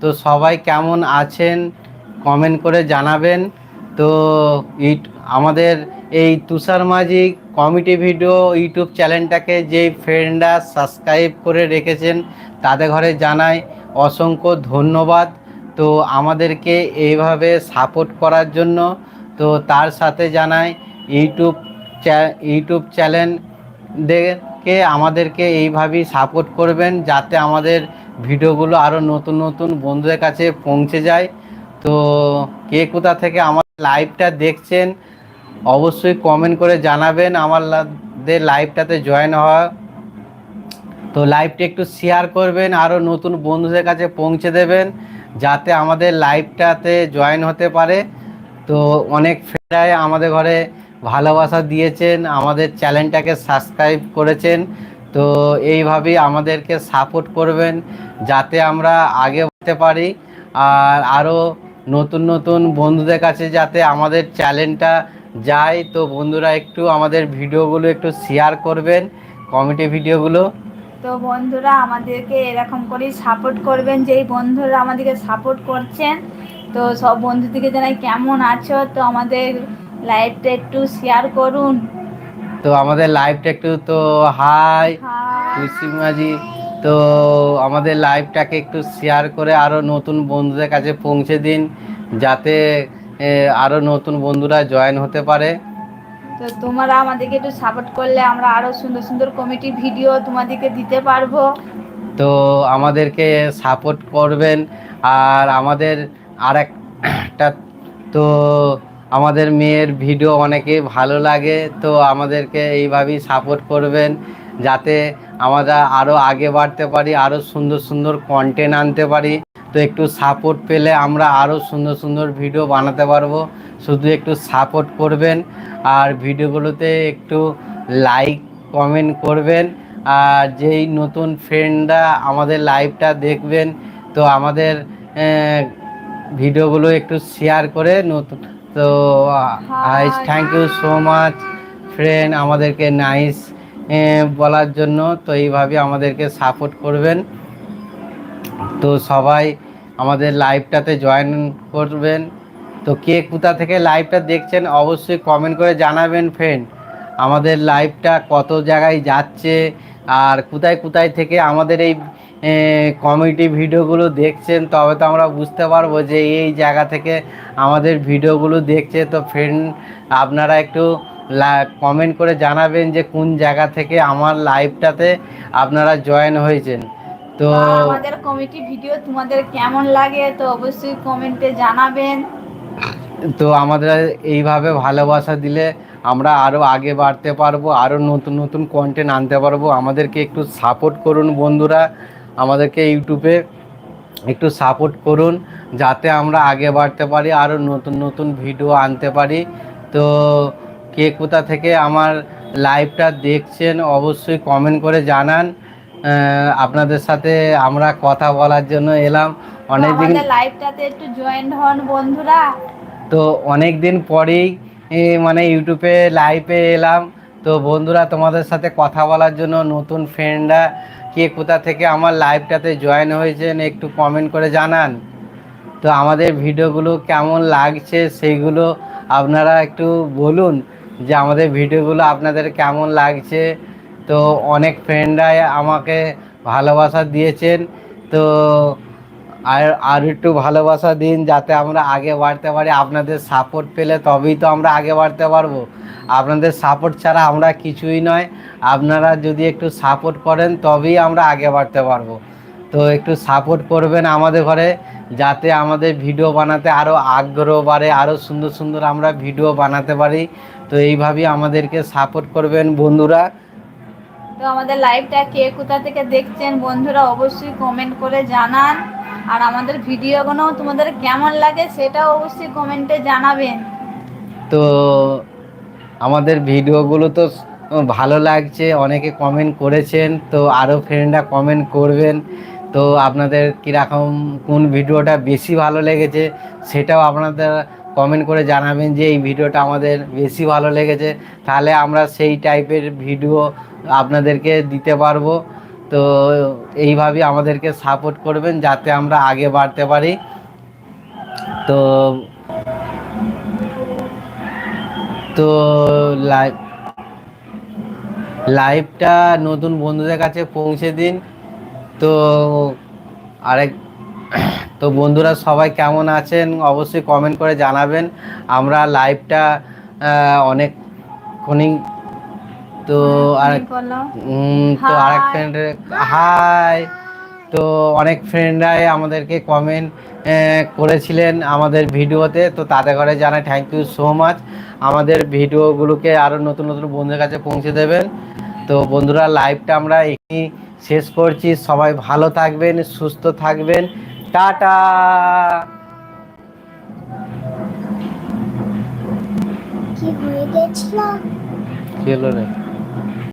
তো সবাই কেমন আছেন কমেন্ট করে জানাবেন। তো ইট, আমাদের এই তুষার মাঝি কমিটি ভিডিও ইউটিউব চ্যানেলটাকে যেই ফ্রেন্ডরা সাবস্ক্রাইব করে রেখেছেন তাদের ঘরে জানাই অসংখ্য ধন্যবাদ। তো আমাদেরকে এইভাবে সাপোর্ট করার জন্য তো তার সাথে জানাই ইউটিউব ইউটিউব চ্যানেল দেখে আমাদেরকে এইভাবেই সাপোর্ট করবেন যাতে আমাদের ভিডিওগুলো আরও নতুন নতুন বন্ধুদের কাছে পৌঁছে যায়। তো কে কোথা থেকে আমার লাইভটা দেখছেন, অবশ্যই কমেন্ট করে জানাবেন। আমাদের লাইভটাতে জয়েন হওয়া। তো লাইভটা একটু শেয়ার করবেন আরও নতুন বন্ধুদের কাছে পৌঁছে দেবেন, যাতে আমাদের লাইভটাতে জয়েন হতে পারে। তো অনেক ফ্রেন্ডরাই আমাদের ঘরে ভালোবাসা দিয়েছেন, আমাদের চ্যানেলটাকে সাবস্ক্রাইব করেছেন। তো এইভাবেই আমাদেরকে সাপোর্ট করবেন যাতে আমরা আগে বাড়তে পারি। আর আরও নতুন নতুন বন্ধুদের কাছে যাতে আমাদের চ্যানেলটা যায়, তো বন্ধুরা একটু আমাদের ভিডিওগুলো একটু শেয়ার করবেন কমেডি ভিডিওগুলো। তো বন্ধুরা, আমাদেরকে এরকম করেই সাপোর্ট করবেন, যেই বন্ধুরা আমাদেরকে সাপোর্ট করছেন। তো সব বন্ধুদেরকে জানাই কেমন আছো? তো আমাদের লাইভটা একটু শেয়ার করুন। তো আমাদের লাইভটা একটু তো হাই মাঝি তো আমাদের লাইভটাকে একটু শেয়ার করে আরও নতুন বন্ধুদের কাছে পৌঁছে দিন যাতে আরও নতুন বন্ধুরা জয়েন হতে পারে। তো তোমরা আমাদেরকে একটু সাপোর্ট করলে আমরা আরও সুন্দর সুন্দর কমিটি ভিডিও তোমাদেরকে দিতে পারব। তো আমাদেরকে সাপোর্ট করবেন। আর আমাদের আর একটা তো আমাদের মেয়ের ভিডিও অনেকে ভালো লাগে, তো আমাদেরকে এইভাবেই সাপোর্ট করবেন যাতে আমরা আরও আগে বাড়তে পারি আরও সুন্দর সুন্দর কন্টেন্ট আনতে পারি। তো একটু সাপোর্ট পেলে আমরা আরও সুন্দর সুন্দর ভিডিও বানাতে পারব। শুধু একটু সাপোর্ট করবেন আর ভিডিওগুলোতে একটু লাইক কমেন্ট করবেন। আর যেই নতুন ফ্রেন্ডরা আমাদের লাইভটা দেখবেন, তো আমাদের ভিডিওগুলো একটু শেয়ার করে নতুন তো I thank you so much friend আমাদেরকে নাইস বলার জন্য। তো এইভাবে আমাদেরকে সাপোর্ট করবেন। তো সবাই আমাদের লাইভটাতে জয়েন করবেন। তো কে কোথা থেকে লাইভটা দেখছেন অবশ্যই কমেন্ট করে জানাবেন ফ্রেন্ড আমাদের লাইভটা কত জায়গায় যাচ্ছে আর কোথায় কোথায় থেকে আমাদের এই কমিটি ভিডিওগুলো দেখছেন তবে তো আমরা বুঝতে পারব যে এই জায়গা থেকে আমাদের ভিডিওগুলো দেখছে। তো ফ্রেন্ড আপনারা একটু কমেন্ট করে জানাবেন যে কোন জায়গা থেকে আমার লাইভটাতে আপনারা জয়েন হয়েছেন। তো আমাদের কমিটি ভিডিও তোমাদের কেমন লাগে তো অবশ্যই কমেন্টে জানাবেন। তো আমাদের এইভাবে ভালোবাসা দিলে আমরা আরও আগে বাড়তে পারব আরও নতুন নতুন কন্টেন্ট আনতে পারব। আমাদেরকে একটু সাপোর্ট করুন বন্ধুরা। আমাদেরকে ইউটিউবে একটু সাপোর্ট করুন যাতে আমরা আগে বাড়তে পারি আরও নতুন নতুন ভিডিও আনতে পারি। তো কে কোথা থেকে আমার লাইভটা দেখছেন অবশ্যই কমেন্ট করে জানান। আপনাদের সাথে আমরা কথা বলার জন্য এলাম। তো অনেক দিন লাইভটাতে একটু জয়েন হন বন্ধুরা। তো অনেক দিন পরেই মানে ইউটিউবে লাইভে এলাম। তো বন্ধুরা তোমাদের সাথে কথা বলার জন্য নতুন ফ্রেন্ডরা কে কোথা থেকে আমার লাইভটাতে জয়েন হয়েছেন একটু কমেন্ট করে জানান। তো আমাদের ভিডিওগুলো কেমন লাগছে সেইগুলো আপনারা একটু বলুন যে আমাদের ভিডিওগুলো আপনাদের কেমন লাগছে। তো অনেক ফ্রেন্ডরাই আমাকে ভালোবাসা দিয়েছেন। তো আর আর একটু ভালোবাসা দিন যাতে আমরা আগে বাড়তে পারি, আপনাদের সাপোর্ট পেলে তবেই তো আমরা আগে বাড়তে পারব। আপনাদের সাপোর্ট ছাড়া আমরা কিছুই নয়, আপনারা যদি একটু সাপোর্ট করেন তবেই আমরা আগে বাড়তে পারব। তো একটু সাপোর্ট করবেন আমাদের ঘরে, যাতে আমাদের ভিডিও বানাতে আরও আগ্রহ বাড়ে আরও সুন্দর সুন্দর আমরা ভিডিও বানাতে পারি। তো এইভাবেই আমাদেরকে সাপোর্ট করবেন বন্ধুরা। তো আমাদের লাইভটা কে কোথা থেকে দেখছেন বন্ধুরা অবশ্যই কমেন্ট করে জানান। আর আমাদের ভিডিওগুলো তোমাদের কেমন লাগে সেটাও অবশ্যই কমেন্টে জানাবেন। তো আমাদের ভিডিওগুলো তো ভালো লাগছে, অনেকে কমেন্ট করেছেন, তো আরও ফ্রেন্ডরা কমেন্ট করবেন। তো আপনাদের কীরকম, কোন ভিডিওটা বেশি ভালো লেগেছে সেটাও আপনাদের কমেন্ট করে জানাবেন যে এই ভিডিওটা আমাদের বেশি ভালো লেগেছে। তাহলে আমরা সেই টাইপের ভিডিও আপনাদেরকে দিতে পারব। তো এইভাবেই আমাদেরকে সাপোর্ট করবেন যাতে আমরা আগে বাড়তে পারি। তো তো লাইভ লাইভটা নতুন বন্ধুদের কাছে পৌঁছে দিন। তো আরেক, তো বন্ধুরা সবাই কেমন আছেন? অবশ্যই কমেন্ট করে জানাবেন। আমরা লাইভটা অনেকক্ষণই তো আর তো. আরেক ফ্রেন্ড হাই তো অনেক ফ্রেন্ডরাই আমাদেরকে কমেন্ট করেছিলেন আমাদের ভিডিওতে। তো তাদের ঘরে জানাই থ্যাংক ইউ সো মাচ আমাদের ভিডিওগুলোকে আরও নতুন নতুন বন্ধুদের কাছে পৌঁছে দেবেন। তো বন্ধুরা লাইভটা আমরা এখানেই শেষ করছি। সবাই ভালো থাকবেন সুস্থ থাকবেন। টাটা! কি হয়ে গেছিল কি হলো রে?